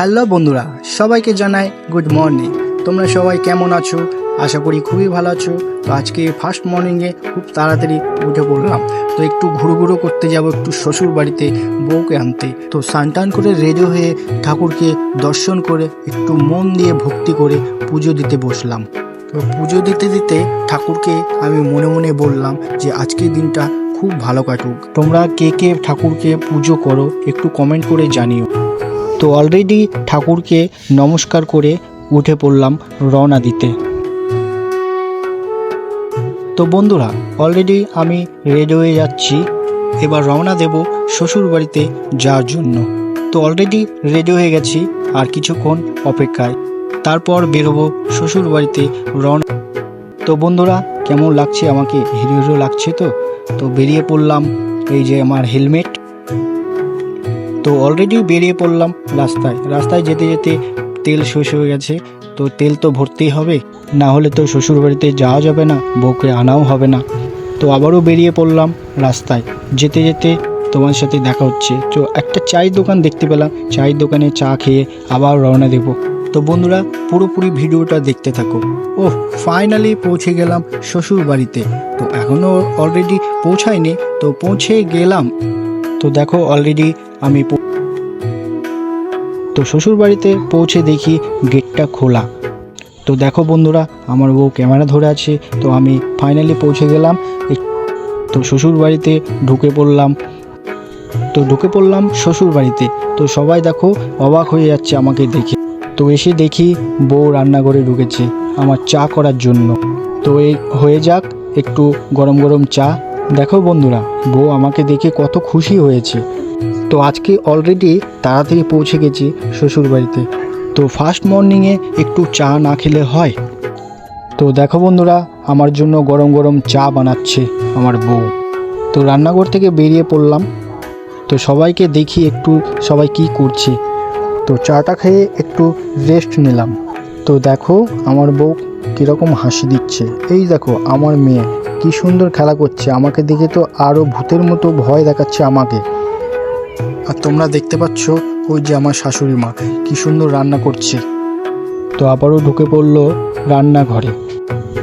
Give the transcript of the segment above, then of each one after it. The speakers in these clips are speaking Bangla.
হ্যালো বন্ধুরা, সবাইকে জানাই গুড মর্নিং তোমরা সবাই কেমন আছো? আশা করি খুবই ভালো আছো। তো আজকে ফার্স্ট মর্নিংয়ে খুব তাড়াতাড়ি উঠে পড়লাম। তো একটু ঘুরো ঘুরো করতে যাব একটু শ্বশুর বাড়িতে বউকে আনতে। তো স্নান করে রেডি হয়ে ঠাকুরকে দর্শন করে একটু মন দিয়ে ভক্তি করে পুজো দিতে বসলাম। তো পুজো দিতে দিতে ঠাকুরকে আমি মনে মনে বললাম যে আজকের দিনটা খুব ভালো কাটুক। তোমরা কে কে ঠাকুরকে পুজো করো একটু কমেন্ট করে জানিও। তো অলরেডি ঠাকুরকে নমস্কার করে উঠে পড়লাম রওনা দিতে। তো বন্ধুরা অলরেডি আমি রেডি হয়ে যাচ্ছি। এবার রওনা দেব শ্বশুর বাড়িতে যাওয়ার জন্য। তো অলরেডি রেডি হয়ে গেছি আর কিছুক্ষণ অপেক্ষায়। তারপর বেরোবো শ্বশুর বাড়িতে রওনা। তো বন্ধুরা, কেমন লাগছে? আমাকে হিরো হিরো লাগছে তো? তো বেরিয়ে পড়লাম এই যে আমার হেলমেট তো অলরেডি বেরিয়ে পড়লাম রাস্তায়। রাস্তায় যেতে যেতে তেল শেষ হয়ে গেছে। তো তেল তো ভরতেই হবে, না হলে তো শ্বশুর বাড়িতে যাওয়া যাবে না, বউকে আনাও হবে না। তো আবারও বেরিয়ে পড়লাম রাস্তায়। যেতে যেতে তোমার সাথে দেখা হচ্ছে। তো একটা চায়ের দোকান দেখতে পেলাম। চায়ের দোকানে চা খেয়ে আবার রওনা দেব। তো বন্ধুরা, পুরোপুরি ভিডিওটা দেখতে থাকো। ও ফাইনালি পৌঁছে গেলাম শ্বশুর বাড়িতে তো এখনও অলরেডি পৌঁছায়নি। তো পৌঁছে গেলাম। তো দেখো অলরেডি আমি তো শ্বশুর বাড়িতে পৌঁছে দেখি গেটটা খোলা। তো দেখো বন্ধুরা, আমার বউ ক্যামেরা ধরে আছে, তো আমি ফাইনালি পৌঁছে গেলাম। তো শ্বশুর বাড়িতে ঢুকে পড়লাম। তো ঢুকে পড়লাম শ্বশুর বাড়িতে তো সবাই দেখো অবাক হয়ে যাচ্ছে আমাকে দেখে। তো এসে দেখি বউ রান্নাঘরে ঢুকেছে আমার চা করার জন্য। তো এই হয়ে যাক, একটু গরম গরম চা। দেখো বন্ধুরা, বউ আমাকে দেখে কত খুশি হয়েছে। তো আজকে অলরেডি তাড়াতাড়ি পৌঁছে গেছি শ্বশুর বাড়িতে তো ফার্স্ট মর্নিংয়ে একটু চা না খেলে হয়? তো দেখো বন্ধুরা, আমার জন্য গরম গরম চা বানাচ্ছে আমার বউ। তো রান্নাঘর থেকে বেরিয়ে পড়লাম। তো সবাইকে দেখি একটু সবাই কি করছে। তো চাটা খেয়ে একটু রেস্ট নিলাম। তো দেখো, আমার বউ কীরকম হাসি দিচ্ছে। এই দেখো, আমার মেয়ে। কি সুন্দর খেলা করছে। আমাকে দেখে তো আরও ভূতের মতো ভয় দেখাচ্ছে আমাকে। আর তোমরা দেখতে পাচ্ছ ওই যে আমার শাশুড়ি মা, কি সুন্দর রান্না করছে। তো আবারও ঢুকে পড়ল রান্নাঘরে।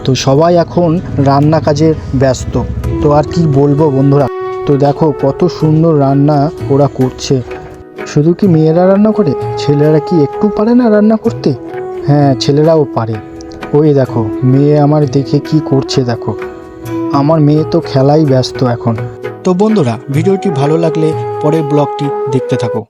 তো সবাই এখন রান্না কাজে ব্যস্ত। তো আর কি বলব বন্ধুরা? তো দেখো কত সুন্দর রান্না ওরা করছে। শুধু কি মেয়েরা রান্না করে? ছেলেরা কি একটু পারে না রান্না করতে? হ্যাঁ ছেলেরাও পারে। ওই দেখো, মেয়ে আমার দেখে কি করছে দেখো। আমার মেয়ে তো খেলাই ব্যস্ত এখন। তো বন্ধুরা, ভিডিওটি ভালো লাগলে পরের ব্লগটি দেখতে থাকো।